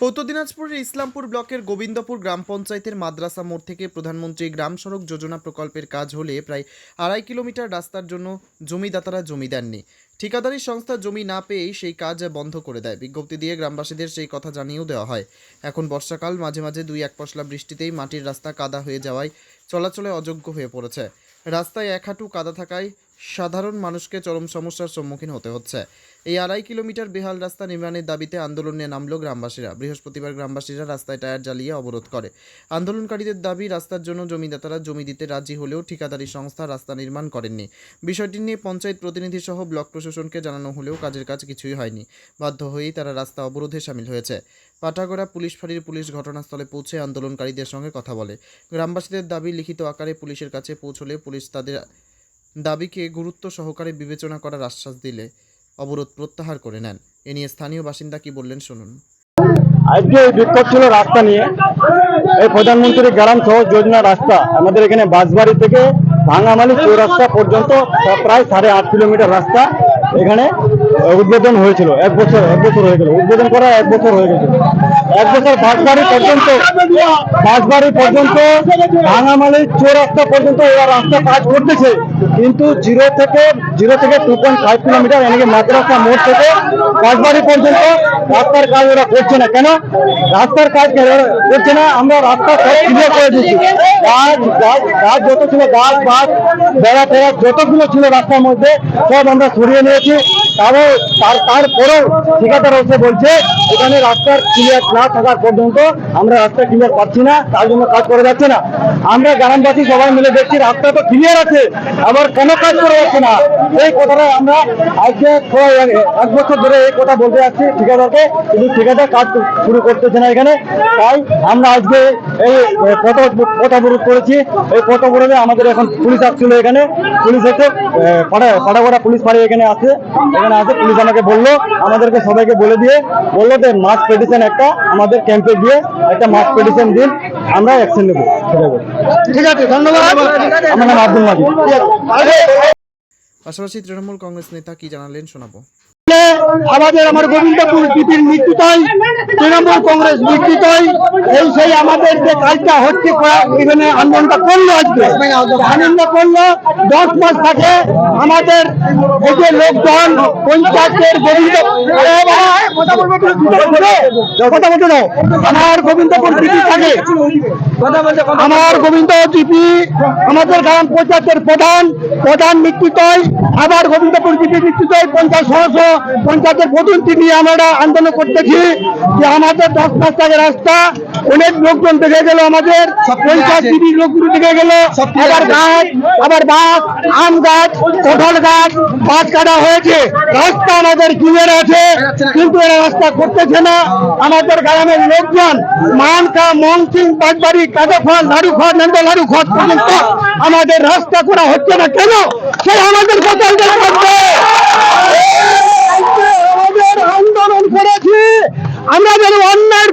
উত্তর দিনাজপুরের ইসলামপুর ব্লকের গোবিন্দপুর গ্রাম পঞ্চায়েতের মাদ্রাসা মোড় থেকে প্রধানমন্ত্রী গ্রাম সড়ক যোজনা প্রকল্পের কাজ হলে প্রায় আড়াই কিলোমিটার রাস্তার জন্য জমিদাতারা জমি দেননি। ঠিকাদারি সংস্থা জমি না পেয়েই সেই কাজ বন্ধ করে দেয়। বিজ্ঞপ্তি দিয়ে গ্রামবাসীদের সেই কথা জানিয়েও দেওয়া হয়। এখন বর্ষাকাল, মাঝে মাঝে দুই এক পশলা বৃষ্টিতেই মাটির রাস্তা কাদা হয়ে যাওয়ায় চলাচলে অযোগ্য হয়ে পড়েছে। রাস্তায় এক হাঁটু কাদা থাকায় সাধারণ মানুষকে চরম সমস্যার সম্মুখীন হতে হচ্ছে। এই আড়াই কিলোমিটার বেহাল রাস্তা নির্মাণের দাবিতে আন্দোলনে নামলো গ্রামবাসীরা। বৃহস্পতিবার গ্রামবাসীরা রাস্তায় টায়ার জ্বালিয়ে অবরোধ করে। আন্দোলনকারীদের দাবি, রাস্তার জন্য জমিদাতারা জমি দিতে রাজি হলেও ঠিকাদারি সংস্থা রাস্তা নির্মাণ করেননি। বিষয়টি নিয়ে পঞ্চায়েত প্রতিনিধি সহ ব্লক প্রশাসনকে জানানো হলেও কাজের কাজ কিছুই হয়নি। বাধ্য হয়েই তারা রাস্তা অবরোধে সামিল হয়েছে। পাটাগড়া পুলিশ ফাঁড়ির পুলিশ ঘটনাস্থলে পৌঁছে আন্দোলনকারীদের সঙ্গে কথা বলে। গ্রামবাসীদের দাবি, লিখিত আকারে পুলিশের কাছে পৌঁছলে পুলিশ তাদের দাবিকে গুরুত্ব সহকারে বিবেচনা করার আশ্বাস দিলে অবরোধ প্রত্যাহার করে নেন। এ নিয়ে স্থানীয় বাসিন্দা কি বললেন শুনুন। আজকে বিক্ষোভ ছিল রাস্তা নিয়ে। এই প্রধানমন্ত্রী গ্রাম সহ যোজনা রাস্তা আমাদের এখানে বাঁশবাড়ি থেকে ভাঙামালি চৌরাস্তা পর্যন্ত প্রায় সাড়ে আট কিলোমিটার রাস্তা এখানে উদ্বোধন হয়েছিল। এক বছর এক বছর হয়ে গেল। উদ্বোধন করা এক বছর হয়ে গেছে। এক বছর বাঁশবাড়ি পর্যন্ত বাঁশবাড়ি পর্যন্ত ভাঙামালি পর্যন্ত রাস্তা কাজ করতেছে। কিন্তু জিরো থেকে জিরো থেকে টু পয়েন্ট ফাইভ কিলোমিটার এদিকে মাদ্রাসা মোড় থেকে বাঁশবাড়ি পর্যন্ত রাস্তার কাজ ওরা করছে না। কেন? রাস্তার কাজ করছে না? আমরা রাস্তা সব ক্লিয়ার করে দিচ্ছি। গাছ গাছ গাছ যত ছিল গাছ বাস বেড়া, টেড়া যতগুলো ছিল রাস্তার মধ্যে, সব আমরা সরিয়ে নিয়েছি। তারও তার তারপরেও ঠিকাদার এসে বলছে, এখানে রাস্তার ক্লিয়ার না থাকার পর্যন্ত আমরা রাস্তা ক্লিয়ার পাচ্ছি না, তার জন্য কাজ করে যাচ্ছে না। আমরা গ্রামবাসী সবাই মিলে দেখছি, রাস্তা তো ক্লিয়ার আছে, আবার কোনো কাজ করে যাচ্ছে না। এই কথাটা আমরা আজকে এক- বছর ধরে এই কথা বলতে যাচ্ছি ঠিকাদারকে, কিন্তু ঠিকাদার কাজ শুরু করতেছে না এখানে। তাই আমরা আজকে এই পথ পথ অবরোধ করেছি। এই পথ অবরোধে আমাদের এখন পুলিশ আসছিল এখানে। পুলিশ এসে পাড়া পুলিশ ফাঁড়ি এখানে আছে। এখানে আছে পুলিশ আমাকে বলল আমাদেরকে সবাইকে বলে দিয়ে বলল যে মাস পেটিশন একটা আমাদের ক্যাম্পে দিয়ে একটা মাস পেটিশন দিন আমরা অ্যাকশন নেব। ঠিক আছে ধন্যবাদ। আমার নাম আব্দুল মাজিদ পাশাপাশি তৃণমূল কংগ্রেস নেতা কি জানালেন শোনাবো। আমাদের আমার গোবিন্দপুর পিপির মৃত্যু চাই তৃণমূল কংগ্রেস মৃত্যু চাই এই সেই আমাদের যে কাজটা হচ্ছে এখানে আন্দোলনটা করল আজকে। আনন্দ করল, দশ মাস থাকে আমাদের এই যে লোকজন, পঞ্চায়েতের গোবিন্দ আমার গোবিন্দপুর পিপি থাকে। আমার গোবিন্দ জিপি আমাদের গ্রাম পঞ্চায়েতের প্রধান প্রধান মৃত্যুতয় আবার গোবিন্দপুর জিপি মৃত্যুতয় পঞ্চায়েত সদস্য পঞ্চায়েতের প্রতিনিধি নিয়ে আমরা আন্দোলন করতেছি যে আমাদের দশ মাস আগে রাস্তা অনেক লোকজন দেখে গেল আমাদের জিপি লোকগুলো দেখে গেল। আবার গাছ আবার বাঁশ আম গাছ কঠল গাছ গাছ কাটা হয়েছে। রাস্তা আমাদের ক্লিয়ার আছে কিন্তু এরা রাস্তা করতেছে না। আমাদের গ্রামের লোকজন মানকা মংসিং বাগবাড়ি কাদাফল নাড়ু খড় নন্দ নাড়ু খড় পর্যন্ত আমাদের রাস্তা করা হচ্ছে না কেন? সে আমাদের কথা করবে আমাদের আন্দোলন করেছি আমরা যেন অন্যায়ের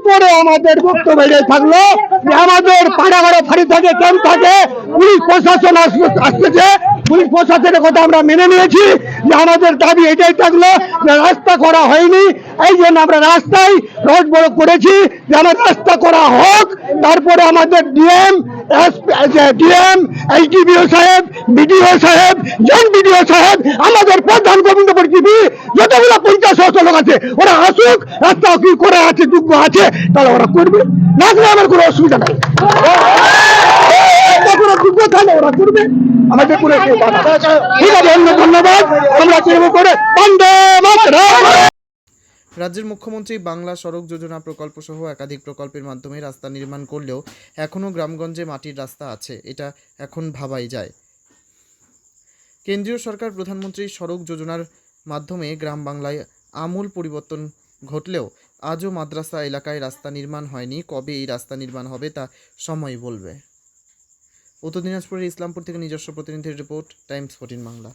তারপরে আমাদের বক্তব্য থাকল আমাদের পাড়াগাড়া ফাঁড়ি থাকে, ক্যাম্প থাকে, পুলিশ প্রশাসন আসতেছে। পুলিশ প্রশাসনের কথা আমরা মেনে নিয়েছি যে আমাদের দাবি এটাই থাকল রাস্তা করা হয়নি। এই জন্য আমরা রাস্তায় রোড বড় করেছি যে আমার রাস্তা করা হোক। তারপরে আমাদের ডিএম ডিএম, এইচডিবিও সাহেব, বিডিও সাহেব, জন বিডিও সাহেব, আমাদের প্রধান গোবিন্দপুর জিবি যতগুলো পঞ্চাশ সদস্য লোক আছে, ওরা আসুক রাস্তা কি করে আছে, যোগ্য আছে, তাহলে ওরা করবে। না করলে আমার কোনো অসুবিধা নাই। করে রাজ্যের মুখ্যমন্ত্রী বাংলা সড়ক যোজনা প্রকল্প সহ একাধিক প্রকল্পের মাধ্যমে রাস্তা নির্মাণ করলেও এখনও গ্রামগঞ্জে মাটির রাস্তা আছে। এটা এখন ভাবাই যায়। কেন্দ্রীয় সরকার প্রধানমন্ত্রী সড়ক যোজনার মাধ্যমে গ্রাম বাংলায় আমূল পরিবর্তন ঘটলেও আজও মাদ্রাসা এলাকায় রাস্তা নির্মাণ হয়নি। কবে এই রাস্তা নির্মাণ হবে তা সময় বলবে। উত্তর দিনাজপুরের ইসলামপুর থেকে নিজস্ব প্রতিনিধির রিপোর্ট, টাইমস ফোর্টিন বাংলা।